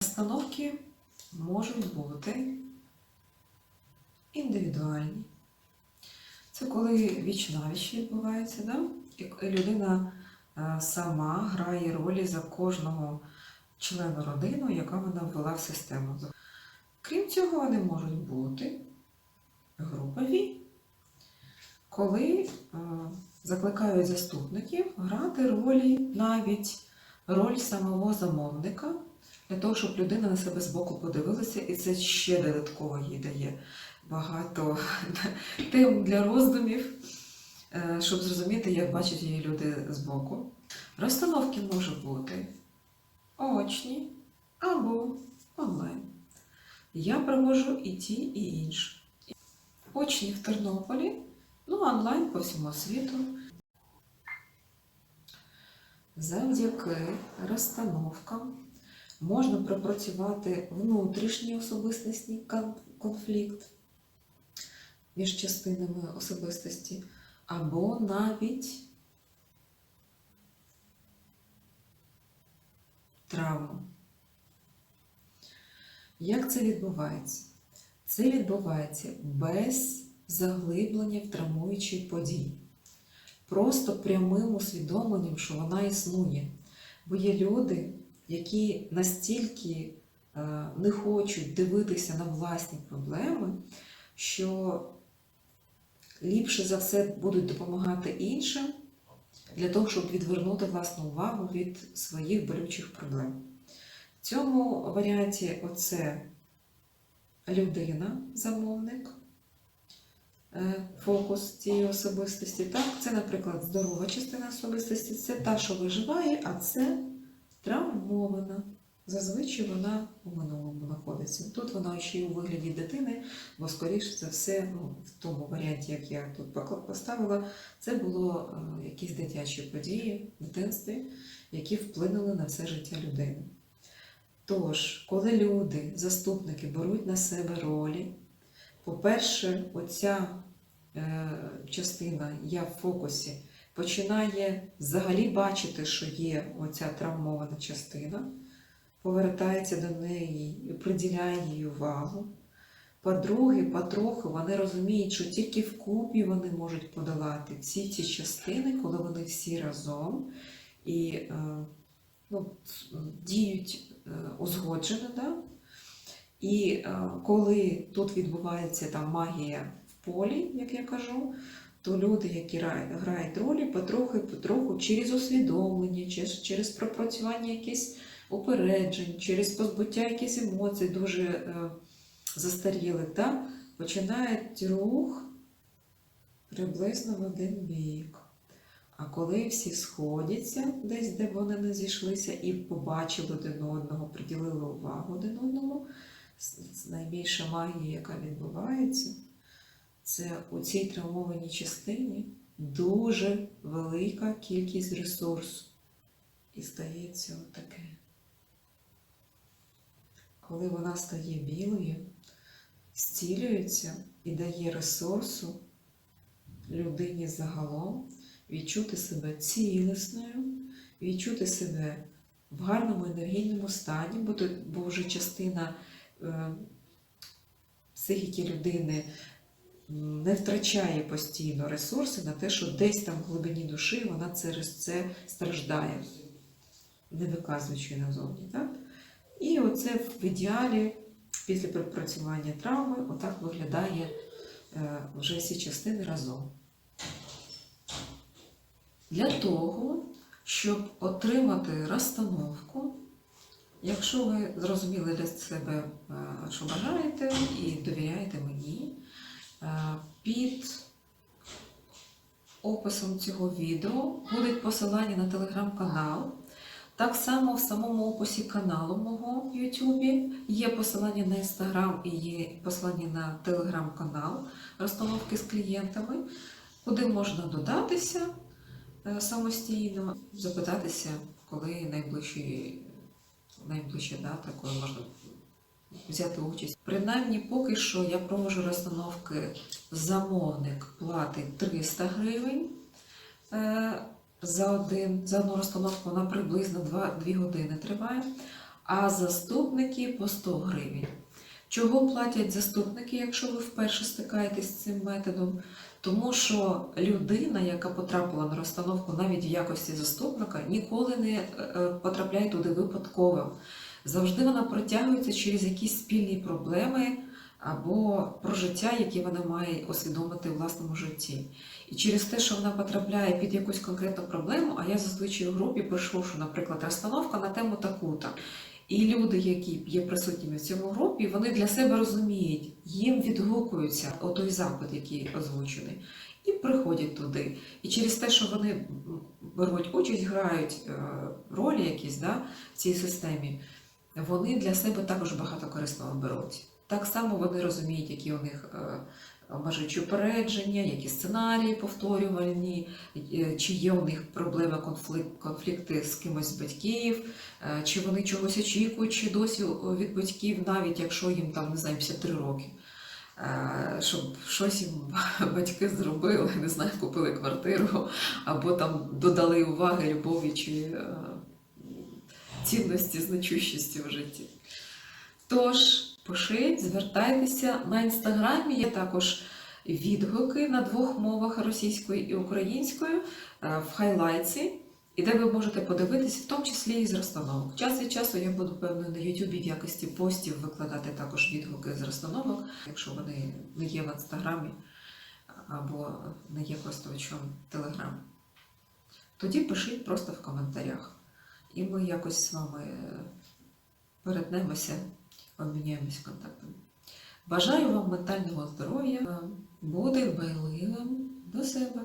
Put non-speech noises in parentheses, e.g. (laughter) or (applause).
Розстановки можуть бути індивідуальні. Це коли віч навіч відбувається, да? і людина е, сама грає ролі за кожного члена родини, яка вона ввела в систему. Крім цього, вони можуть бути групові, коли е, закликають заступників грати ролі навіть роль самого замовника, для того, щоб людина на себе збоку подивилася, і це ще додатково їй дає багато (laughs) тем для роздумів, е, щоб зрозуміти, як бачать її люди збоку. Розстановки можуть бути очні або онлайн. Я проводжу і ті, і інші. Очні в Тернополі, ну онлайн по всьому світу. Завдяки розстановкам можна пропрацювати внутрішній особистісний конфлікт між частинами особистості, або навіть травму. Як це відбувається? Це відбувається без заглиблення в травмуючі події. Просто прямим усвідомленням, що вона існує. Бо є люди, які настільки е, не хочуть дивитися на власні проблеми, що ліпше за все будуть допомагати іншим для того, щоб відвернути власну увагу від своїх болючих проблем. В цьому варіанті оце людина, замовник, е, фокус цієї особистості. Так? Це, наприклад, здорова частина особистості, це та, що виживає, а це травмована. Зазвичай вона у минулому знаходиться. Тут вона ще й у вигляді дитини, бо, скоріше за все, ну, в тому варіанті, як я тут поставила, це було е, якісь дитячі події в дитинстві, які вплинули на все життя людини. Тож, коли люди, заступники, беруть на себе ролі, по-перше, оця е, частина я в фокусі починає взагалі бачити, що є оця травмована частина, повертається до неї і приділяє їй увагу. По-друге, потроху вони розуміють, що тільки вкупі вони можуть подолати всі ці частини, коли вони всі разом і е, ну, діють е, узгоджено. Да? І е, коли тут відбувається там магія в полі, як я кажу, то люди, які грають ролі, потроху, потроху через усвідомлення, через, через пропрацювання якихось упереджень, через позбуття якихось емоцій дуже е, застарілих, да? починають рух приблизно в один бік. А коли всі сходяться десь, де вони не зійшлися, і побачили один одного, приділили увагу один одному, найбільша магія, яка відбувається, це у цій травмованій частині дуже велика кількість ресурсу. І стається отаке. Коли вона стає білою, зцілюється і дає ресурсу людині загалом відчути себе цілісною, відчути себе в гарному енергійному стані, бо, вже частина е, психіки людини не втрачає постійно ресурси на те, що десь там в глибині душі вона через це страждає, не виказуючи назовні. Так? І оце в ідеалі після пропрацювання травми отак виглядає е, вже всі частини разом. Для того, щоб отримати розстановку, якщо ви зрозуміли для себе, е, що бажаєте, і довіряєте мені, е, під описом цього відео буде посилання на телеграм-канал. Так само в самому описі каналу мого в Ютубі є посилання на інстаграм і є посилання на телеграм-канал розстановки з клієнтами, куди можна додатися е, самостійно, запитатися, коли найближчі, найближча дата, коли можна взяти участь. Принаймні, поки що я проводжу розстановки замовник платить 300 гривень. е, За, один, за одну розстановку вона приблизно 2, 2 години триває. а заступники по 100 гривень. Чого платять заступники, якщо ви вперше стикаєтесь з цим методом? Тому що людина, яка потрапила на розстановку навіть в якості заступника, ніколи не е, е, потрапляє туди випадково. Завжди вона протягується через якісь спільні проблеми або про життя, які вона має усвідомити у власному житті. І через те, що вона потрапляє під якусь конкретну проблему, а я зазвичай у групі пишу, що, наприклад, розстановка на тему таку-то. І люди, які є присутніми в цьому групі, вони для себе розуміють, їм відгукується той запит, який озвучений, і приходять туди. І через те, що вони беруть участь, грають е, ролі якісь да, в цій системі, вони для себе також багато корисного беруть. Так само вони розуміють, які у них е, упередження, які сценарії повторювальні, е, чи є у них проблеми, конфлікт, конфлікти з кимось з батьків, е, чи вони чогось очікують, чи досі від батьків, навіть якщо їм там не знаю, 53 роки. Щоб щось їм (laughs) батьки зробили, не знаю, купили квартиру, або там додали уваги, любові чи цінності, значущості в житті. Тож, пишіть, звертайтеся на інстаграмі. Є також відгуки на двох мовах російською і українською е, в хайлайці, і де ви можете подивитись, в тому числі і з розстановок. Час від часу я буду певно на Ютубі в якості постів викладати також відгуки з розстановок, якщо вони не є в інстаграмі або не є користувачем Телеграм. Тоді пишіть просто в коментарях. І ми якось з вами е, перетнемося, обміняємось контактами. Бажаю вам ментального здоров'я, бути байливим до себе.